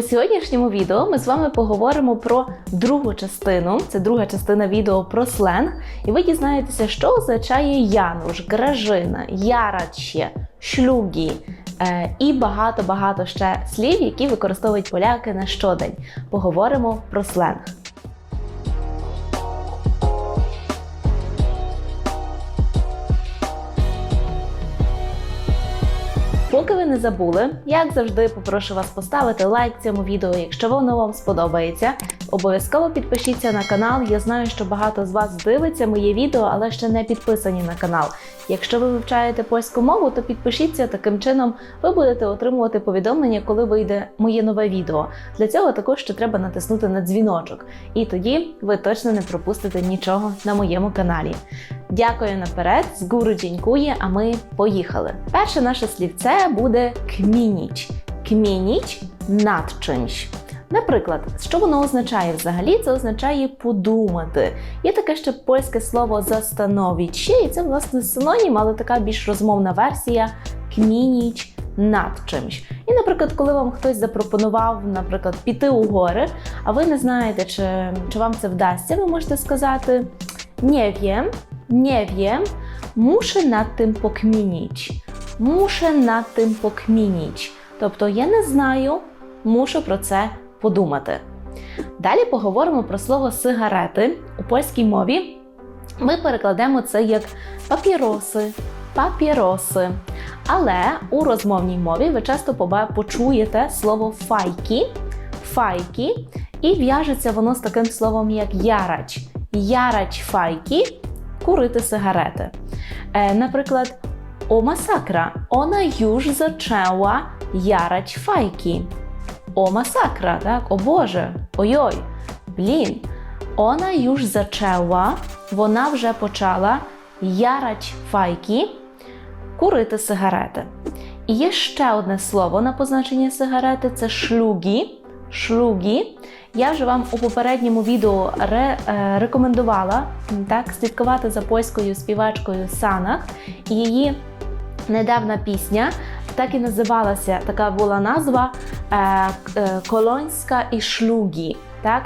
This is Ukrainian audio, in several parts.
У сьогоднішньому відео ми з вами поговоримо про другу частину. Це друга частина відео про сленг. І ви дізнаєтеся, що означає Януш, Гражина, Яраче, шлюгі е, і багато-багато ще слів, які використовують поляки на щодень. Поговоримо про сленг. Поки ви не забули, як завжди, попрошу вас поставити лайк цьому відео, якщо воно вам сподобається. Обов'язково підпишіться на канал. Я знаю, що багато з вас дивиться моє відео, але ще не підписані на канал. Якщо ви вивчаєте польську мову, то підпишіться таким чином. Ви будете отримувати повідомлення, коли вийде моє нове відео. Для цього також ще треба натиснути на дзвіночок, і тоді ви точно не пропустите нічого на моєму каналі. Дякую наперед, з гуру дзінькує, а ми поїхали. Перше наше слівце буде кмініч. Кмініч над чимсь. Наприклад, що воно означає взагалі? Це означає подумати. Є таке ще польське слово застановіче, і це власне синонім, але така більш розмовна версія кмініч над чимсь. І, наприклад, коли вам хтось запропонував, наприклад, піти у гори, а ви не знаєте, чи, чи вам це вдасться, ви можете сказати не wiem, nie wiem, muszę nad tym pokminić. Muszę nad tym pokminić. Тобто я не знаю, мушу про це подумати. Далі поговоримо про слово сигарети у польській мові. Ми перекладемо це як папіроси, папіроси. Але у розмовній мові ви часто почуєте слово файки, файки, і в'яжеться воно з таким словом, як ярач. Ярач файки курити сигарети. Е, наприклад, о масакра, вона już zaczęła jarać fajki. О масакра, так? О Боже, ой-ой, блін. Вона już zaczęła, вона вже почала ярать файки, курити сигарети. І є ще одне слово на позначення сигарети це шлюгі. Шлюгі. Я вже вам у попередньому відео ре, е, рекомендувала так, слідкувати за польською співачкою Санах. І її недавна пісня так і називалася, така була назва е, е, Колонська і шлюгі. Так?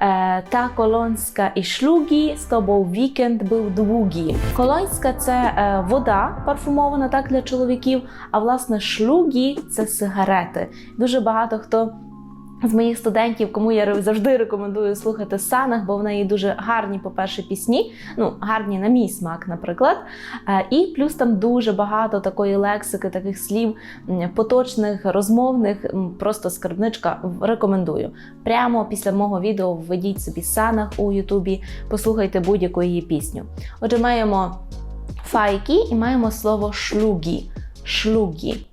Е, Та колонська і шлюгі, з тобою вікенд був дługi. Колонська це вода парфумована так для чоловіків, а власне шлюгі це сигарети. Дуже багато хто з моїх студентів, кому я завжди рекомендую слухати Санах, бо в неї дуже гарні, по-перше, пісні, ну гарні на мій смак, наприклад. Е, І плюс там дуже багато такої лексики, таких слів поточних, розмовних. Просто скарбничка рекомендую. Прямо після мого відео введіть собі Санах у Ютубі, послухайте будь-яку її пісню. Отже, маємо файки і маємо слово шлюгі. Шлюгі.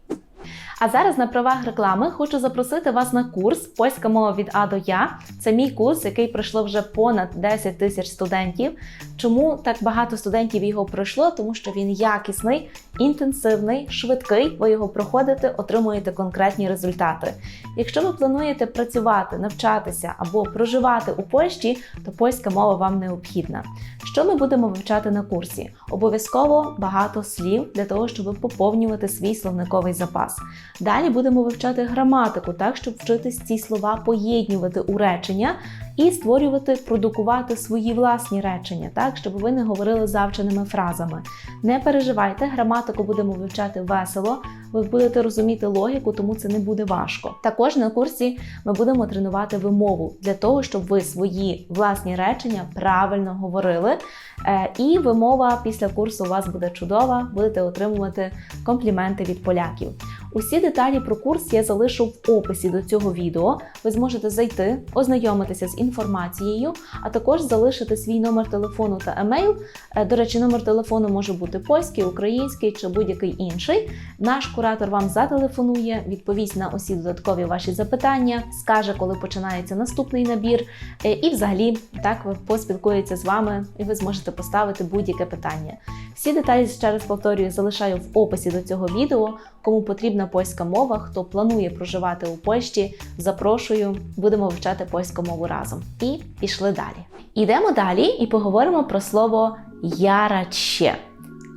А зараз на правах реклами хочу запросити вас на курс Польська мова від А до Я. Це мій курс, який пройшло вже понад 10 тисяч студентів. Чому так багато студентів його пройшло? Тому що він якісний, інтенсивний, швидкий. Ви його проходите, отримуєте конкретні результати. Якщо ви плануєте працювати, навчатися або проживати у Польщі, то польська мова вам необхідна. Що ми будемо вивчати на курсі? Обов'язково багато слів для того, щоб поповнювати свій словниковий запас. Далі будемо вивчати граматику, так щоб вчитись ці слова поєднювати у речення і створювати, продукувати свої власні речення, так щоб ви не говорили завченими фразами. Не переживайте, граматику будемо вивчати весело. Ви будете розуміти логіку, тому це не буде важко. Також на курсі ми будемо тренувати вимову для того, щоб ви свої власні речення правильно говорили. Е, І вимова після курсу у вас буде чудова, будете отримувати компліменти від поляків. Усі деталі про курс я залишу в описі до цього відео. Ви зможете зайти, ознайомитися з інформацією, а також залишити свій номер телефону та емейл. Е, До речі, номер телефону може бути польський, український чи будь-який інший. Наш куратор вам зателефонує, відповість на усі додаткові ваші запитання, скаже, коли починається наступний набір, е, і взагалі так поспілкується з вами, і ви зможете поставити будь-яке питання. Всі деталі ще раз повторюю, залишаю в описі до цього відео. Кому потрібна польська мова, хто планує проживати у Польщі, запрошую, будемо вивчати польську мову разом. І пішли далі. Ідемо далі і поговоримо про слово яраче.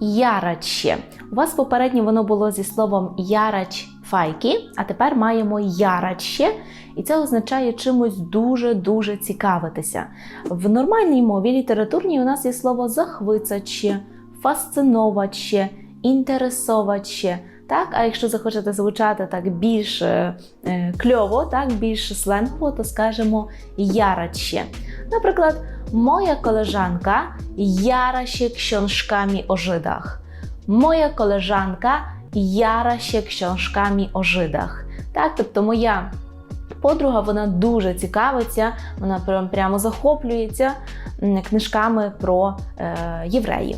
Яраче. У вас попередньо воно було зі словом ярач файки, а тепер маємо яраще, і це означає чимось дуже-дуже цікавитися. В нормальній мові літературній у нас є слово захвицаче, фасциноваче, інтересоваче. Так, а якщо захочете звучати так більш е, е, кльово, так, більш сленгово, то скажемо яраче. Наприклад, koleżanka jara się książkami o Żydach. Moja koleżanka jara się książkami o Так, тобто моя подруга вона дуже цікавиться, вона прям, прямо захоплюється книжками про е, євреїв.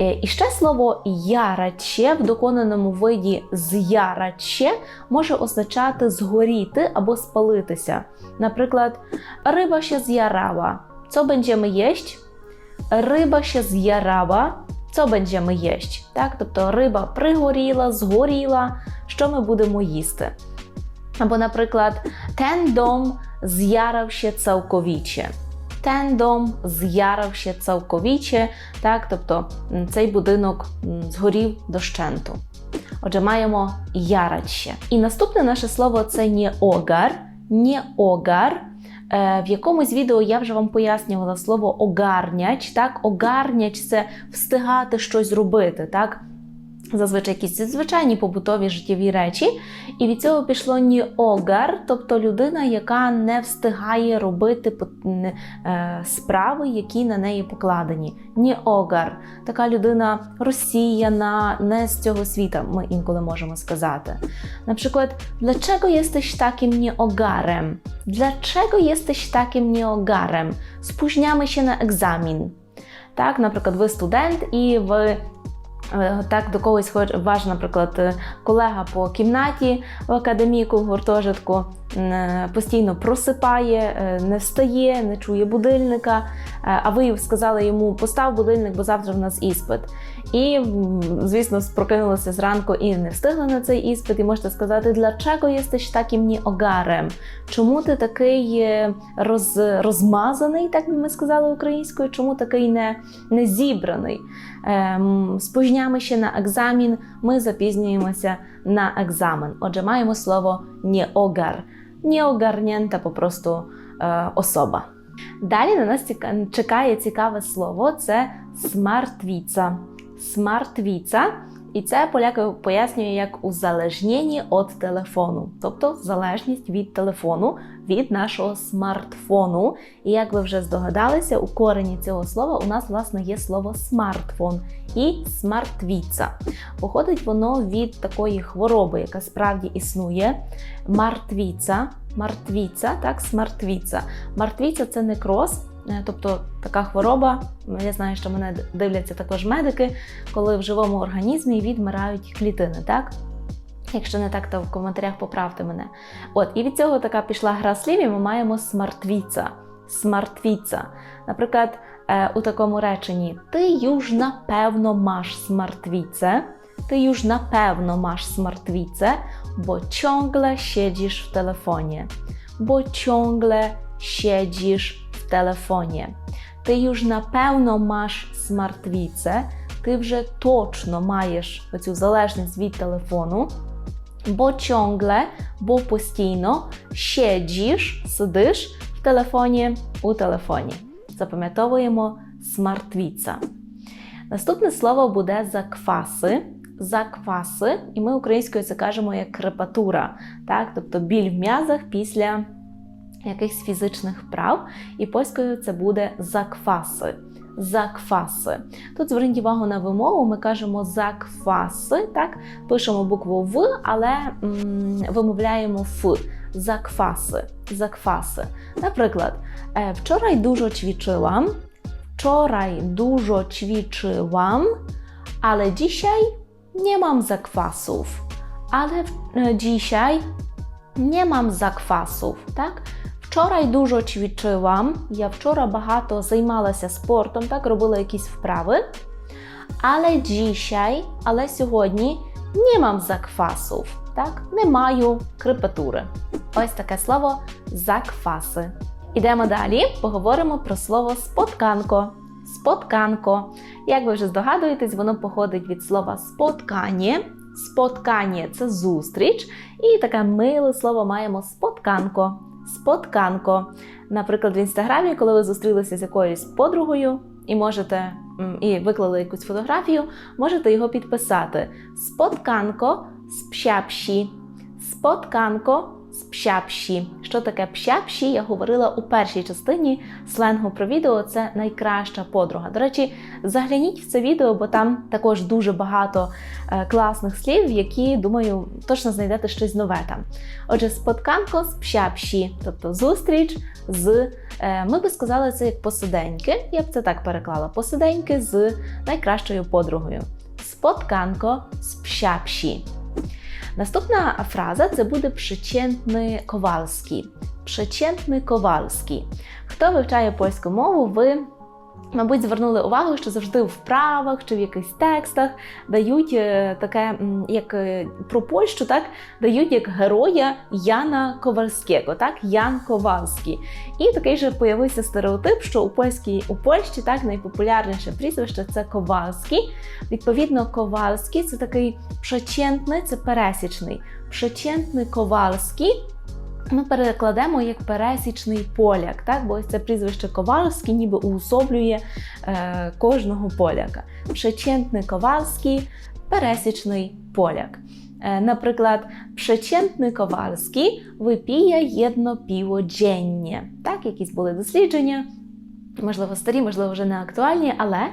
Е, І ще слово яраче в доконаному виді з'яраче може означати згоріти або спалитися. Наприклад, риба się zjarała. Co będziemy jeść? Риба się zjarała. Co będziemy jeść? Так? Тобто риба пригоріла, згоріла. Що ми будемо їсти? Або, наприклад, ten dom zjarał się Ten dom zjarał się. Так? Тобто цей будинок згорів дощенту. Отже, маємо ярать ще. І наступне наше слово це не огар. Не огар. Е, В якомусь відео я вже вам пояснювала слово огарняч. Так, огарняч це встигати щось зробити. Так, зазвичай якісь звичайні побутові життєві речі. І від цього пішло ні огар, тобто людина, яка не встигає робити е, справи, які на неї покладені. Ні огар. Така людина розсіяна, не з цього світа, ми інколи можемо сказати. Наприклад, dlaczego jesteś takim nieogarem? Dlaczego jesteś takim nieogarem? Spóźniamy się na egzamin. Так, наприклад, ви студент і ви так до когось хоч ваш, наприклад, е, колега по кімнаті в академіку, в гуртожитку е, постійно просипає, е, не встає, не чує будильника. е, А ви сказали йому постав будильник, бо завтра в нас іспит. І, звісно, прокинулися зранку і не встигли на цей іспит, і можете сказати, для чого dlaczego jesteś takim nieogarem? Чому ти такий е, роз, розмазаний, так би ми сказали українською, чому такий не, не зібраний? Ем, ще на екзамін, ми запізнюємося на екзамен. Отже, маємо слово «неогар». Неогарнента попросту е, особа. Далі на нас чекає цікаве слово це смартвіца. Смартвіца. І це поляки пояснює як узалежнені від телефону, тобто залежність від телефону, від нашого смартфону. І як ви вже здогадалися, у корені цього слова у нас власне є слово смартфон і смартвіца. Походить воно від такої хвороби, яка справді існує. Мартвіца, мартвіца, так, смартвіца. Мартвіця це некроз, тобто така хвороба. Я знаю, що мене дивляться також медики, коли в живому організмі відмирають клітини, так? Якщо не так, то в коментарях поправте мене. От, і від цього така пішла гра слів, і ми маємо смартвіца. Смартвіца. Наприклад, е, у такому реченні Ти юж напевно маш смартвіце. Na pewno masz smartwicę, bo ciągle siedzisz w telefonie. Bo ciągle siedzisz w telefonie. Ти już на певно маєш смартвіце, ти вже точно маєш оцю залежність від телефону, бо ciągle, бо постійно siedzisz, сидиш в телефоні у телефоні. Запам'ятовуємо смартвіца. Наступне слово буде закваси. Закваси, і ми українською це кажемо як крепатура, так? тобто біль в м'язах після якихось фізичних вправ. І польською це буде закваси. Закваси. Тут зверніть увагу на вимову, ми кажемо закваси, так? пишемо букву В, але м, вимовляємо Ф. Закваси. Закваси. Наприклад, е, вчора дуже ćwiczyłam, wczoraj dużo ćwiczyłam, ale dzisiaj nie mam zakwasów. E, dzisiaj nie mam zakwasów, tak? Вчора дуже ćwiczyłam, я вчора багато займалася спортом, так, робила якісь вправи. Але dzisiaj, але сьогодні не мам заквасів, так? Не маю крепатури. Ось таке слово закваси. Ідемо далі, поговоримо про слово спотканко. Спотканко. Як ви вже здогадуєтесь, воно походить від слова споткання Споткання це зустріч. І таке миле слово маємо спотканко. Спотканко. Наприклад, в інстаграмі, коли ви зустрілися з якоюсь подругою і можете і виклали якусь фотографію, можете його підписати. Спотканко з пщапші. Спотканко з пщапші. Що таке пщапші? Я говорила у першій частині сленгу про відео. Це найкраща подруга. До речі, загляніть в це відео, бо там також дуже багато е, класних слів, які, думаю, точно знайдете щось нове там. Отже, спотканко з пщапші, тобто зустріч з. е, Ми би сказали це як посиденьки. Я б це так переклала: посиденьки з найкращою подругою. Спотканко з пщапші. Наступна фраза це буде przeciętny Kowalski. Przeciętny Kowalski. Хто вивчає польську мову, ви, мабуть, звернули увагу, що завжди в вправах чи в якихось текстах дають е, таке, як е, про Польщу, так дають як героя Яна Ковальського, так Ян Ковальський. І такий же появився стереотип, що у польській у Польщі так найпопулярніше прізвище це Ковальський. Відповідно, Ковальський це такий przeciętny, це пересічний. Przeciętny Ковальський ми перекладемо як пересічний поляк, так? бо ось це прізвище Ковальський ніби уособлює е, кожного поляка. Przeciętny Ковальський пересічний поляк. Е, наприклад, przeciętny Ковальський випіє єдно піво dziennie. Так, якісь були дослідження, можливо, старі, можливо, вже не актуальні, але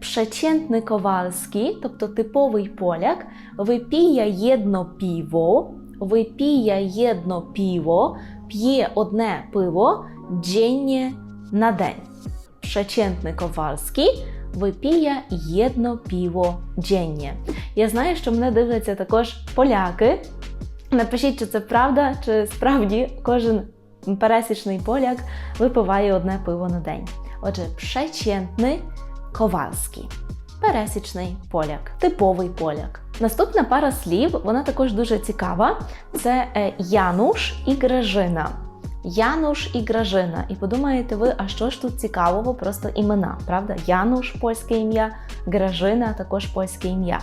przeciętny Kowalski, тобто типовий поляк, випіє єдно піво, випіє єдно піво, п'є одне пиво dziennie на день. Przeciętny Kowalski випіє єдно піво dziennie. Я знаю, що мене дивляться також поляки. Напишіть, чи це правда, чи справді кожен пересічний поляк випиває одне пиво на день. Отже, przeciętny Kowalski. Пересічний поляк, типовий поляк. Наступна пара слів, вона також дуже цікава. Це е, Януш і Гражина. Януш і Гражина. І подумаєте ви, а що ж тут цікавого? Просто імена, правда? Януш польське ім'я, Гражина також польське ім'я.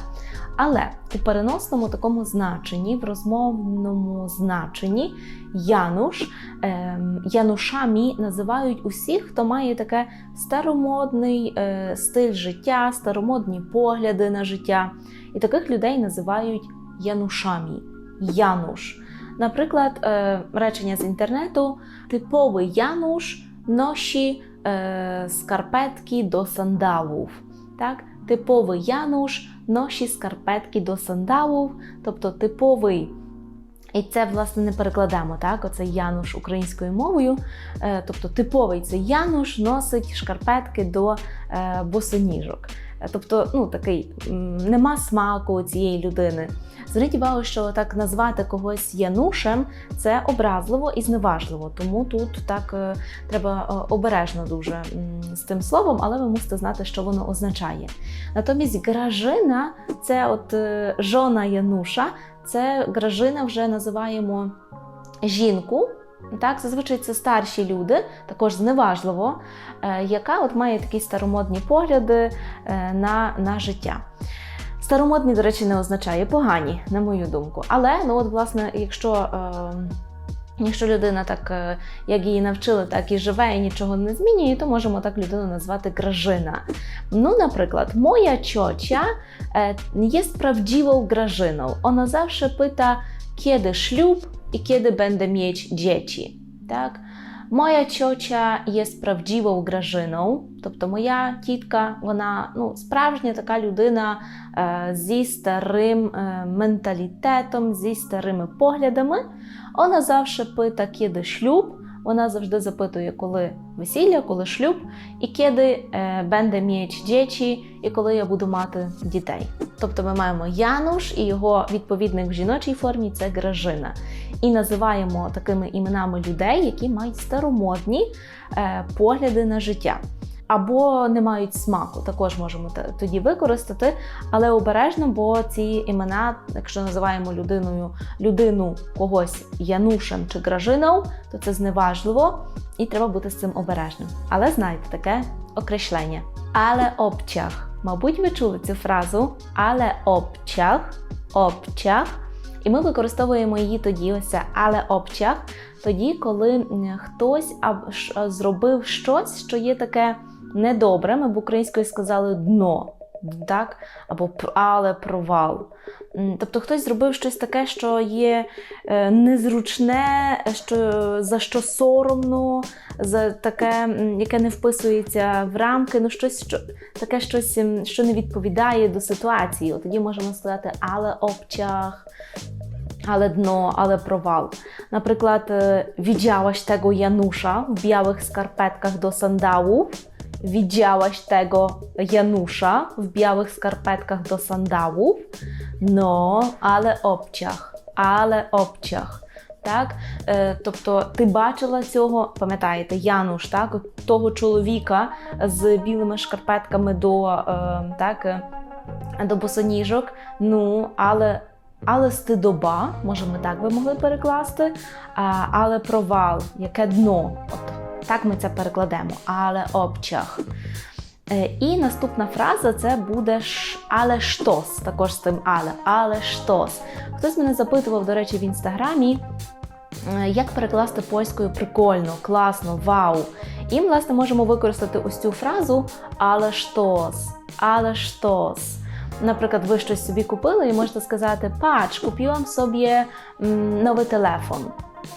Але у переносному такому значенні, в розмовному значенні, Януш ем, Янушами називають усіх, хто має таке старомодний е, стиль життя, старомодні погляди на життя. І таких людей називають Янушами. Януш. Наприклад, е, речення з інтернету: типовий Януш ноші е, скарпетки до сандалів. Так? Типовий Януш ноші скарпетки до сандалів, тобто типовий. І це, власне, не перекладемо, так? Оце Януш українською мовою. Е, тобто типовий це Януш носить шкарпетки до босоніжок. Тобто, ну такий нема смаку цієї людини. Зверніть увагу, що так назвати когось Янушем це образливо і зневажливо. Тому тут так е, треба е, обережно дуже з тим словом, але ви мусите знати, що воно означає. Натомість Гражина це от е, жона Януша, це Гражина вже називаємо жінку. Так, зазвичай це старші люди, також зневажливо, яка от має такі старомодні погляди е, на, на життя. Старомодні, до речі, не означає погані, на мою думку. Але ну от, власне, якщо, е, якщо людина так, е, як її навчили, так і живе і нічого не змінює, то можемо так людину назвати Гражина. Ну, наприклад, моя ciocia е, jest prawdziwą Grażyną. Ona zawsze pyta, kiedy ślub i kiedy będę mieć. Так? Моя чоча є справдівою Гражиною, тобто моя тітка, вона ну, справжня така людина е, зі старим е, менталітетом, зі старими поглядами. Вона завжди пита, кіде шлюб. Вона завжди запитує, коли весілля, коли шлюб, і кеди бенде буде міч і коли я буду мати дітей. Тобто ми маємо Януш і його відповідник в жіночій формі це Гражина. І називаємо такими іменами людей, які мають старомодні е, погляди на життя. Або не мають смаку, також можемо тоді використати, але обережно, бо ці імена, якщо називаємо людиною людину когось Янушем чи Гражином, то це зневажливо і треба бути з цим обережним. Але знайте таке окреслення. Але обчах. Мабуть, ви чули цю фразу, але обчах. обчах. І ми використовуємо її тоді, ось але обчах, тоді, коли хтось зробив щось, що є таке недобре. Ми б українською сказали дно, так? або але провал. Тобто хтось зробив щось таке, що є е, незручне, що, за що соромно, за таке, яке не вписується в рамки, ну щось, що, таке щось, що не відповідає до ситуації. Тоді можемо сказати, але обчах, ale dno, ale провал. Наприклад, е, widziałaś tego Janusza w białych skarpetkach do sandałów? Widziałaś tego Janusza w białych skarpetkach do sandałów? No, ale obciach, ale обчах. Так? Е, тобто ти бачила цього, пам'ятаєте, Януш, так? Того чоловіка з білими шкарпетками до, е, так, е, до босоніжок. Ну, але але стидоба, може, ми так би могли перекласти, а, але провал, яке дно. Так ми це перекладемо. Але обчах. Е, І наступна фраза це буде ш, але штос, також з тим але, але штос. Хтось мене запитував, до речі, в інстаграмі, е, як перекласти польською прикольно, класно, вау. І, власне, можемо використати ось цю фразу але штос, але штос. Наприклад, ви щось собі купили і можете сказати: Patrz, kupiłam sobie м, новий телефон.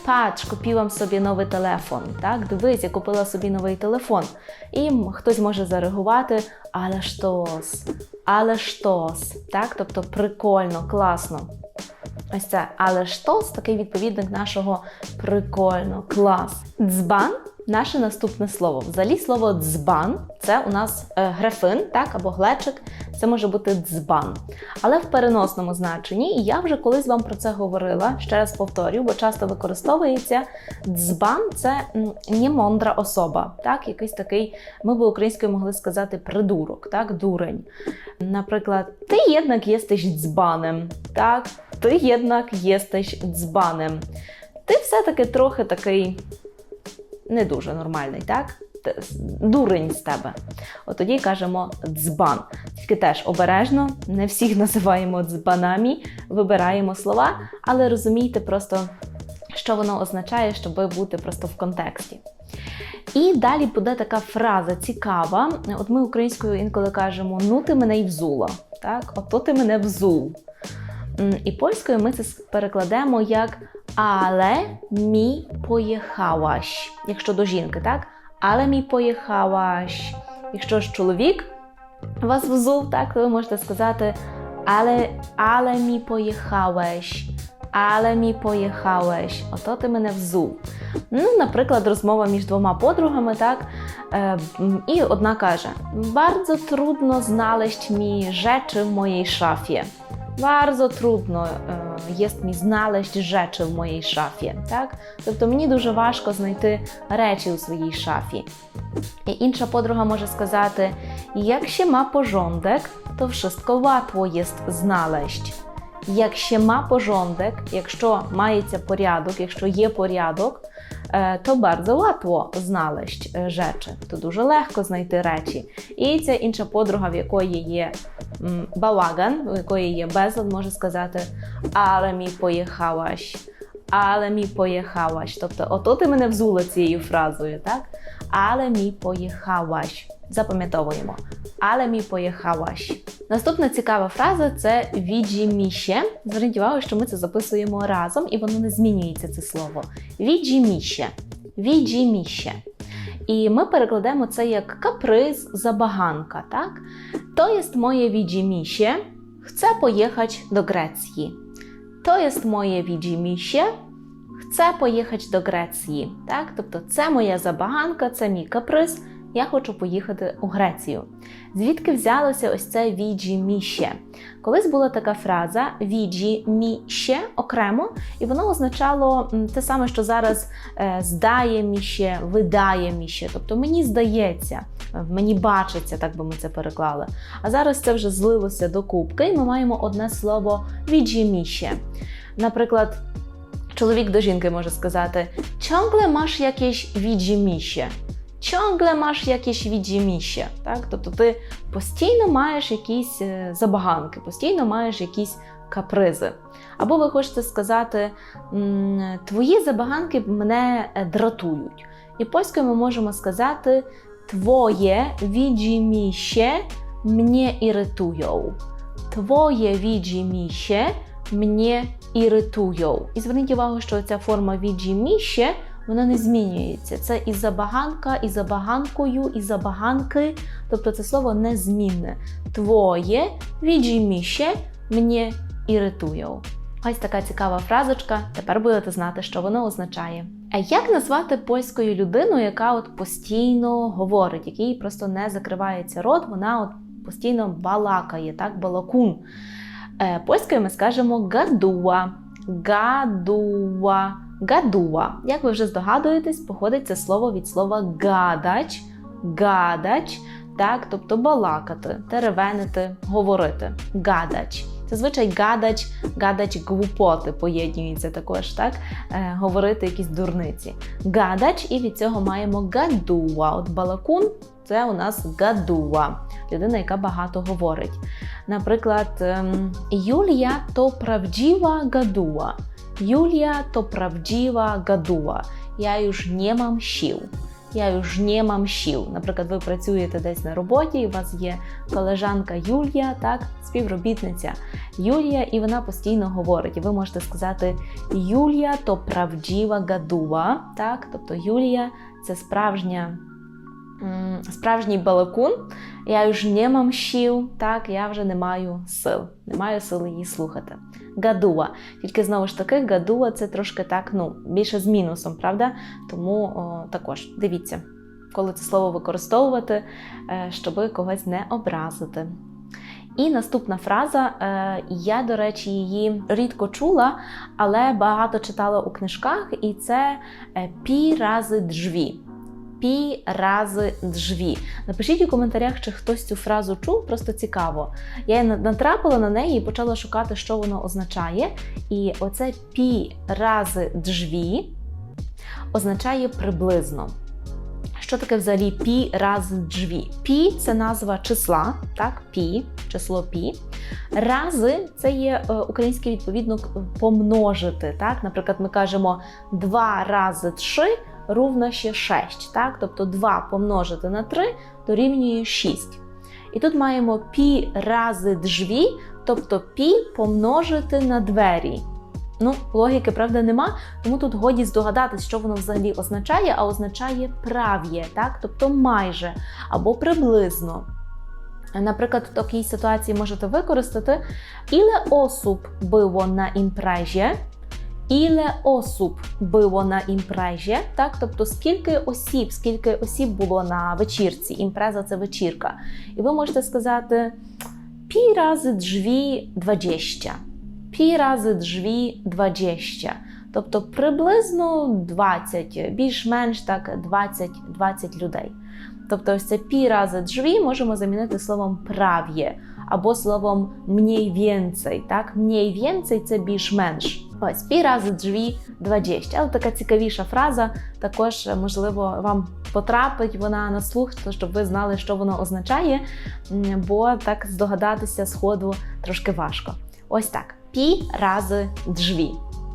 Patrz, купила собі новий телефон. Так, дивись, я купила собі новий телефон. І хтось може зареагувати, але штос, але штос. Так, тобто прикольно, класно. Ось це але штос такий відповідник нашого прикольно, клас. Дзбан наше наступне слово. Взагалі слово дзбан це у нас е, грифин, так, або глечик, це може бути дзбан. Але в переносному значенні, і я вже колись вам про це говорила, ще раз повторю, бо часто використовується дзбан це м, немондра особа, так, якийсь такий, ми б українською могли сказати придурок, так, дурень. Наприклад, ти єднак єстиш дзбанем, так, ти єднак єстиш дзбанем. Ти все-таки трохи такий не дуже нормальний, так? Дурень з тебе. От тоді кажемо дзбан. Тільки теж обережно, не всіх називаємо дзбанами, вибираємо слова, але розумійте просто, що воно означає, щоб бути просто в контексті. І далі буде така фраза цікава. От ми українською інколи кажемо ну ти мене й взула. Так, ото ти мене взув. І польською ми це перекладемо як але мі поїхалаш. Якщо до жінки, так? Але мі поїхалаш. Якщо ж чоловік вас взув, так, то ви можете сказати але, але мі поїхалеш. Але мі поїхалеш. Ото ти мене взув. Ну, наприклад, розмова між двома подругами, так? Е, і одна каже: Bardzo trudno znaleźć mi rzeczy w mojej szafie. Bardzo trudno е, jest mi znaleźć rzeczy в моїй шафі. Так? Тобто мені дуже важко знайти речі у своїй шафі. І інша подруга може сказати: як się ma porządek, to wszystko łatwo jest znaleźć. Як ще ма порządek, якщо мається порядок, якщо є порядок, е, то bardzo łatwo znaleźć rzeczy. То дуже легко знайти речі. І ця інша подруга, в якої є балаган, в якої є безлад, може сказати але мій поїхалаш, але мі поїхалаш. Тобто, ото ти мене взула цією фразою, так? Але мі поїхалаш. Запам'ятовуємо. Але мі поїхалаш. Наступна цікава фраза це віджіміще. Зверніть увагу, що ми це записуємо разом, і воно не змінюється це слово. Віджіміще. Віджіміще. І ми перекладемо це як каприз, забаганка, так? To jest moje widzimisię. Chcę pojechać do Grecji. To jest moje widzimisię. Chcę pojechać do Grecji. Так? Тобто це моя забаганка, це мій каприз. Я хочу поїхати у Грецію. Звідки взялося ось це віджіміще? Колись була така фраза віджіміще окремо, і воно означало те саме, що зараз е, здає міще, видає міще. Тобто мені здається, е, мені бачиться, так би ми це переклали. А зараз це вже злилося до кубки, і ми маємо одне слово віджіміще. Наприклад, чоловік до жінки може сказати: ciągle masz jakieś віджіміще. Ciągle masz jakieś віджіміще. Так? Тобто ти постійно маєш якісь е, забаганки, постійно маєш якісь капризи. Або ви хочете сказати, твої забаганки мене е, дратують. І польською ми можемо сказати Твоє віджіміще mnie irytują. Твоє віджіміще mnie irytują. І зверніть увагу, що ця форма віджіміще вона не змінюється. Це і забаганка, і забаганкою, і забаганки. Тобто це слово незмінне. Твоє віджіміще mnie irytują. Ось така цікава фразочка. Тепер будете знати, що воно означає. А як назвати польською людину, яка от постійно говорить, якій просто не закривається рот, вона от постійно балакає, так, балакун. Е, польською ми скажемо гадуа. Гадуа. Гадуа. Як ви вже здогадуєтесь, походить це слово від слова гадач, гадач, так, тобто балакати, теревенити, говорити. Гадач. Зазвичай гадач, гадач глупоти поєднюється також, так? Е, говорити якісь дурниці. Гадач, і від цього маємо гадуа. От балакун це у нас гадуа, людина, яка багато говорить. Наприклад, ем, Юлія то правдива гадуа. Юлія то правдива гадуа. Я już nie mam sił. Я już nie mam sił. Наприклад, ви працюєте десь на роботі, і у вас є колежанка Юлія, так, співробітниця Юлія, і вона постійно говорить. І ви можете сказати Юлія то правдива гадуа, так, тобто Юлія це справжня. Справжній балакун, я już nie mam sił, так, я вже не маю сил, не маю сил її слухати. Гадуа. Тільки знову ж таки, гадуа це трошки так, ну, більше з мінусом, правда? Тому о, також дивіться, коли це слово використовувати, е, щоб когось не образити. І наступна фраза, е, я, до речі, її рідко чула, але багато читала у книжках, і це е, пі рази джві. Пі рази джві. Напишіть у коментарях, чи хтось цю фразу чув, просто цікаво. Я натрапила на неї і почала шукати, що воно означає. І оце пі рази джві означає приблизно. Що таке взагалі пі рази джві? Пі це назва числа, так, пі, число пі. Рази це є е, українське відповідно помножити. Так? Наприклад, ми кажемо 2 рази 3 ровно ще 6. Так? Тобто 2 помножити на 3 дорівнює 6. І тут маємо пі рази джві, тобто пі помножити на двері. Ну, логіки, правда, нема, тому тут годі здогадатись, що воно взагалі означає, а означає прав'є, так? тобто майже або приблизно. Наприклад, в такій ситуації можете використати Ile osób było na imprezie? Ile osób było na imprezie? Так, тобто скільки осіб, скільки осіб було на вечірці. Імпреза це вечірка. І ви можете сказати пі рази джві 20. Пі рази джві 20. Тобто приблизно 20, більш-менш так 20, 20 людей. Тобто ось це пі рази джві можемо замінити словом прав'є або словом mniej więcej, так? Więcej – це більш-менш. Ось пі раз джві 20. Але така цікавіша фраза, також можливо вам потрапить вона на слух, то щоб ви знали, що воно означає, бо так здогадатися сходу трошки важко. Ось так: пі рази джві.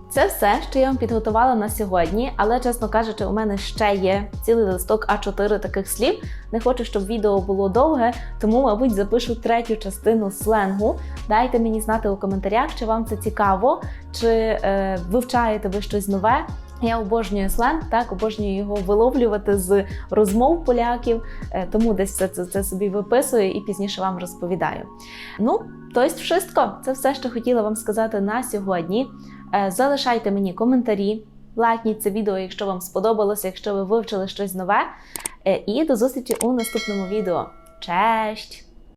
Це все, що я вам підготувала на сьогодні, але, чесно кажучи, у мене ще є цілий листок А4 таких слів. Не хочу, щоб відео було довге, тому, мабуть, запишу третю частину сленгу. Дайте мені знати у коментарях, чи вам це цікаво, чи е, вивчаєте ви щось нове. Я обожнюю сленг, так обожнюю його виловлювати з розмов поляків, е, тому десь все це, це собі виписую і пізніше вам розповідаю. Ну, то есть wszystko. Це все, що хотіла вам сказати на сьогодні. Е, Залишайте мені коментарі, лайкніть це відео, якщо вам сподобалося, якщо ви вивчили щось нове. Е, І до зустрічі у наступному відео. Честь!